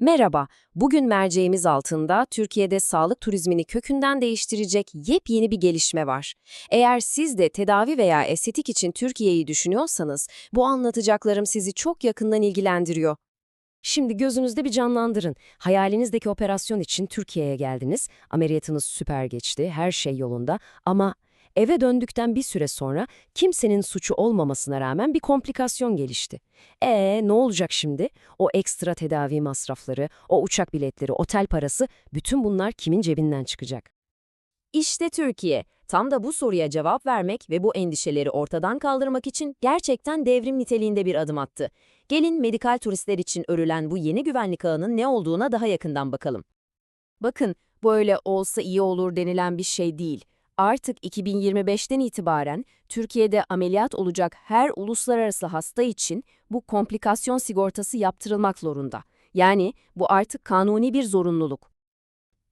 Merhaba, bugün merceğimiz altında Türkiye'de sağlık turizmini kökünden değiştirecek yepyeni bir gelişme var. Eğer siz de tedavi veya estetik için Türkiye'yi düşünüyorsanız, bu anlatacaklarım sizi çok yakından ilgilendiriyor. Şimdi gözünüzde bir canlandırın. Hayalinizdeki operasyon için Türkiye'ye geldiniz, ameliyatınız süper geçti, her şey yolunda ama eve döndükten bir süre sonra kimsenin suçu olmamasına rağmen bir komplikasyon gelişti. Ee, ne olacak şimdi? O ekstra tedavi masrafları, o uçak biletleri, otel parası, bütün bunlar kimin cebinden çıkacak? İşte Türkiye. Tam da bu soruya cevap vermek ve bu endişeleri ortadan kaldırmak için gerçekten devrim niteliğinde bir adım attı. Gelin medikal turistler için örülen bu yeni güvenlik ağının ne olduğuna daha yakından bakalım. Bakın, böyle olsa iyi olur denilen bir şey değil. Artık 2025'ten itibaren Türkiye'de ameliyat olacak her uluslararası hasta için bu komplikasyon sigortası yaptırılmak zorunda. Yani bu artık kanuni bir zorunluluk.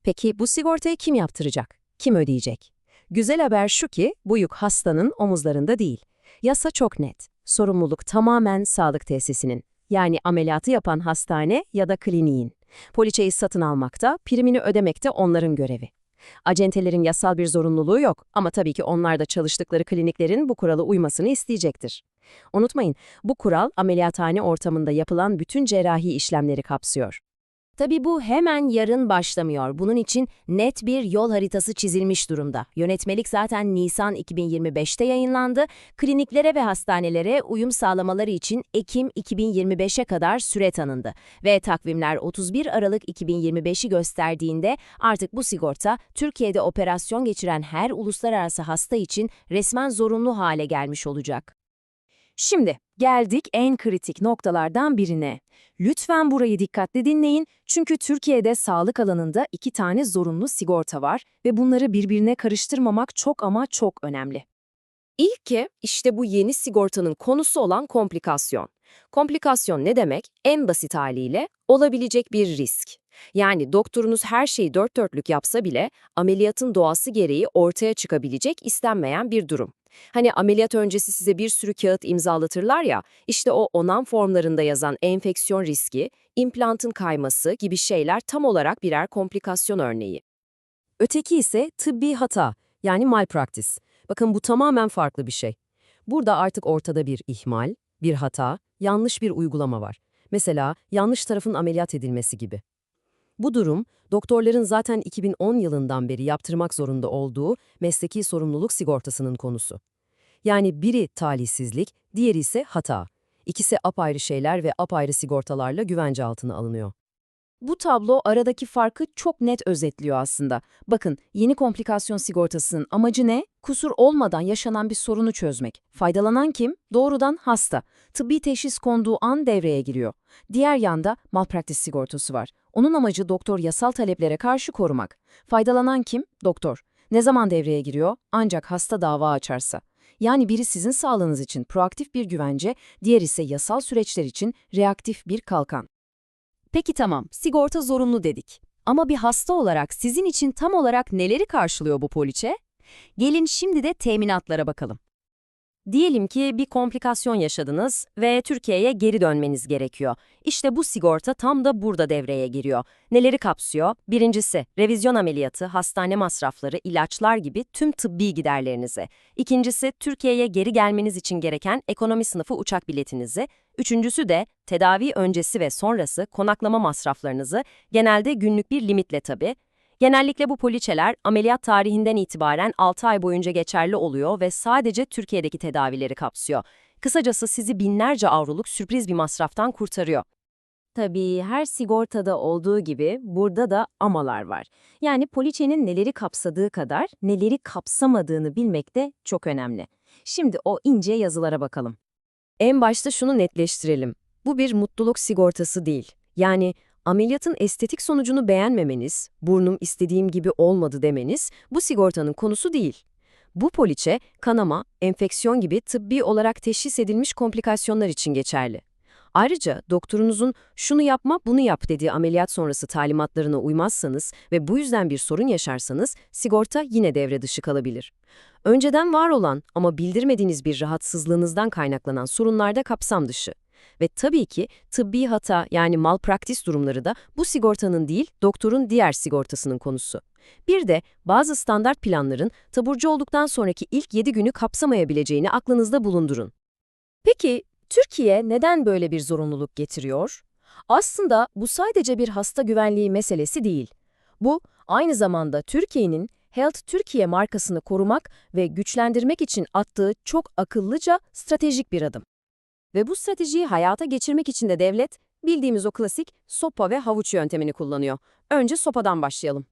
Peki bu sigortayı kim yaptıracak? Kim ödeyecek? Güzel haber şu ki bu yük hastanın omuzlarında değil. Yasa çok net. Sorumluluk tamamen sağlık tesisinin. Yani ameliyatı yapan hastane ya da kliniğin. Poliçeyi satın almakta, primini ödemekte onların görevi. Acentelerin yasal bir zorunluluğu yok ama tabii ki onlar da çalıştıkları kliniklerin bu kuralı uymasını isteyecektir. Unutmayın, bu kural ameliyathane ortamında yapılan bütün cerrahi işlemleri kapsıyor. Tabii bu hemen yarın başlamıyor. Bunun için net bir yol haritası çizilmiş durumda. Yönetmelik zaten Nisan 2025'te yayınlandı. Kliniklere ve hastanelere uyum sağlamaları için Ekim 2025'e kadar süre tanındı. Ve takvimler 31 Aralık 2025'i gösterdiğinde artık bu sigorta Türkiye'de operasyon geçiren her uluslararası hasta için resmen zorunlu hale gelmiş olacak. Şimdi geldik en kritik noktalardan birine. Lütfen burayı dikkatli dinleyin çünkü Türkiye'de sağlık alanında iki tane zorunlu sigorta var ve bunları birbirine karıştırmamak çok ama çok önemli. İlki işte bu yeni sigortanın konusu olan komplikasyon. Komplikasyon ne demek? En basit haliyle olabilecek bir risk. Yani doktorunuz her şeyi dört dörtlük yapsa bile ameliyatın doğası gereği ortaya çıkabilecek istenmeyen bir durum. Hani ameliyat öncesi size bir sürü kağıt imzalatırlar ya, işte o onam formlarında yazan enfeksiyon riski, implantın kayması gibi şeyler tam olarak birer komplikasyon örneği. Öteki ise tıbbi hata, yani malpractice. Bakın bu tamamen farklı bir şey. Burada artık ortada bir ihmal, bir hata, yanlış bir uygulama var. Mesela yanlış tarafın ameliyat edilmesi gibi. Bu durum, doktorların zaten 2010 yılından beri yaptırmak zorunda olduğu mesleki sorumluluk sigortasının konusu. Yani biri talihsizlik, diğeri ise hata. İkisi apayrı şeyler ve apayrı sigortalarla güvence altına alınıyor. Bu tablo aradaki farkı çok net özetliyor aslında. Bakın, yeni komplikasyon sigortasının amacı ne? Kusur olmadan yaşanan bir sorunu çözmek. Faydalanan kim? Doğrudan hasta. Tıbbi teşhis konduğu an devreye giriyor. Diğer yanda malpraktis sigortası var. Onun amacı doktor yasal taleplere karşı korumak. Faydalanan kim? Doktor. Ne zaman devreye giriyor? Ancak hasta dava açarsa. Yani biri sizin sağlığınız için proaktif bir güvence, diğer ise yasal süreçler için reaktif bir kalkan. Peki tamam, sigorta zorunlu dedik. Ama bir hasta olarak sizin için tam olarak neleri karşılıyor bu poliçe? Gelin şimdi de teminatlara bakalım. Diyelim ki bir komplikasyon yaşadınız ve Türkiye'ye geri dönmeniz gerekiyor. İşte bu sigorta tam da burada devreye giriyor. Neleri kapsıyor? Birincisi, revizyon ameliyatı, hastane masrafları, ilaçlar gibi tüm tıbbi giderlerinizi. İkincisi, Türkiye'ye geri gelmeniz için gereken ekonomi sınıfı uçak biletinizi. Üçüncüsü de tedavi öncesi ve sonrası konaklama masraflarınızı, genelde günlük bir limitle tabii. Genellikle bu poliçeler ameliyat tarihinden itibaren 6 ay boyunca geçerli oluyor ve sadece Türkiye'deki tedavileri kapsıyor. Kısacası sizi binlerce avroluk sürpriz bir masraftan kurtarıyor. Tabii her sigortada olduğu gibi burada da amalar var. Yani poliçenin neleri kapsadığı kadar neleri kapsamadığını bilmek de çok önemli. Şimdi o ince yazılara bakalım. En başta şunu netleştirelim. Bu bir mutluluk sigortası değil. Yani ameliyatın estetik sonucunu beğenmemeniz, burnum istediğim gibi olmadı demeniz bu sigortanın konusu değil. Bu poliçe, kanama, enfeksiyon gibi tıbbi olarak teşhis edilmiş komplikasyonlar için geçerli. Ayrıca doktorunuzun şunu yapma bunu yap dediği ameliyat sonrası talimatlarına uymazsanız ve bu yüzden bir sorun yaşarsanız sigorta yine devre dışı kalabilir. Önceden var olan ama bildirmediğiniz bir rahatsızlığınızdan kaynaklanan sorunlarda kapsam dışı. Ve tabii ki tıbbi hata yani malpraktis durumları da bu sigortanın değil, doktorun diğer sigortasının konusu. Bir de bazı standart planların taburcu olduktan sonraki ilk 7 günü kapsamayabileceğini aklınızda bulundurun. Peki Türkiye neden böyle bir zorunluluk getiriyor? Aslında bu sadece bir hasta güvenliği meselesi değil. Bu aynı zamanda Türkiye'nin Health Türkiye markasını korumak ve güçlendirmek için attığı çok akıllıca stratejik bir adım. Ve bu stratejiyi hayata geçirmek için de devlet bildiğimiz o klasik sopa ve havuç yöntemini kullanıyor. Önce sopadan başlayalım.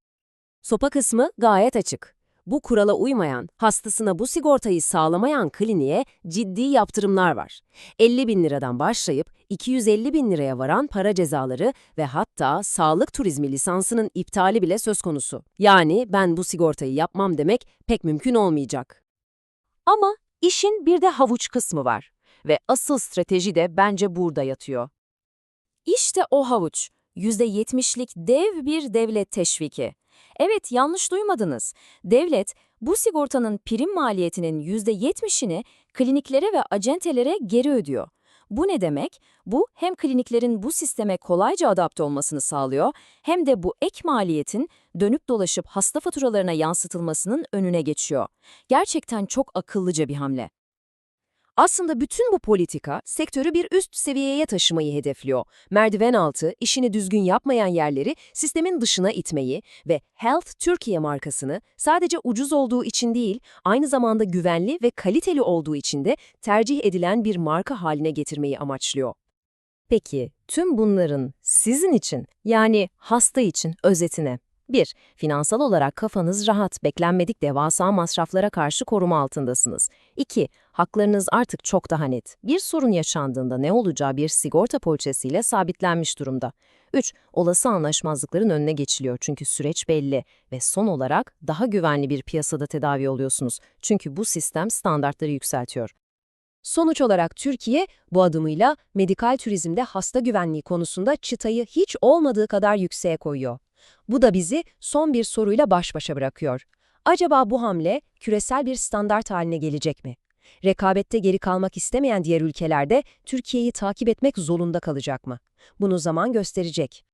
Sopa kısmı gayet açık. Bu kurala uymayan, hastasına bu sigortayı sağlamayan kliniğe ciddi yaptırımlar var. 50 bin liradan başlayıp 250 bin liraya varan para cezaları ve hatta sağlık turizmi lisansının iptali bile söz konusu. Yani ben bu sigortayı yapmam demek pek mümkün olmayacak. Ama işin bir de havuç kısmı var ve asıl strateji de bence burada yatıyor. İşte o havuç, %70'lik dev bir devlet teşviki. Evet, yanlış duymadınız. Devlet, bu sigortanın prim maliyetinin %70'ini kliniklere ve acentelere geri ödüyor. Bu ne demek? Bu hem kliniklerin bu sisteme kolayca adapte olmasını sağlıyor, hem de bu ek maliyetin dönüp dolaşıp hasta faturalarına yansıtılmasının önüne geçiyor. Gerçekten çok akıllıca bir hamle. Aslında bütün bu politika sektörü bir üst seviyeye taşımayı hedefliyor. Merdiven altı, işini düzgün yapmayan yerleri sistemin dışına itmeyi ve Health Türkiye markasını sadece ucuz olduğu için değil, aynı zamanda güvenli ve kaliteli olduğu için de tercih edilen bir marka haline getirmeyi amaçlıyor. Peki, tüm bunların sizin için, yani hasta için özetine 1. Finansal olarak kafanız rahat, beklenmedik devasa masraflara karşı koruma altındasınız. 2. Haklarınız artık çok daha net. Bir sorun yaşandığında ne olacağı bir sigorta poliçesiyle sabitlenmiş durumda. 3. Olası anlaşmazlıkların önüne geçiliyor çünkü süreç belli. Ve son olarak daha güvenli bir piyasada tedavi oluyorsunuz. Çünkü bu sistem standartları yükseltiyor. Sonuç olarak Türkiye bu adımıyla medikal turizmde hasta güvenliği konusunda çıtayı hiç olmadığı kadar yükseğe koyuyor. Bu da bizi son bir soruyla baş başa bırakıyor. Acaba bu hamle küresel bir standart haline gelecek mi? Rekabette geri kalmak istemeyen diğer ülkelerde Türkiye'yi takip etmek zorunda kalacak mı? Bunu zaman gösterecek.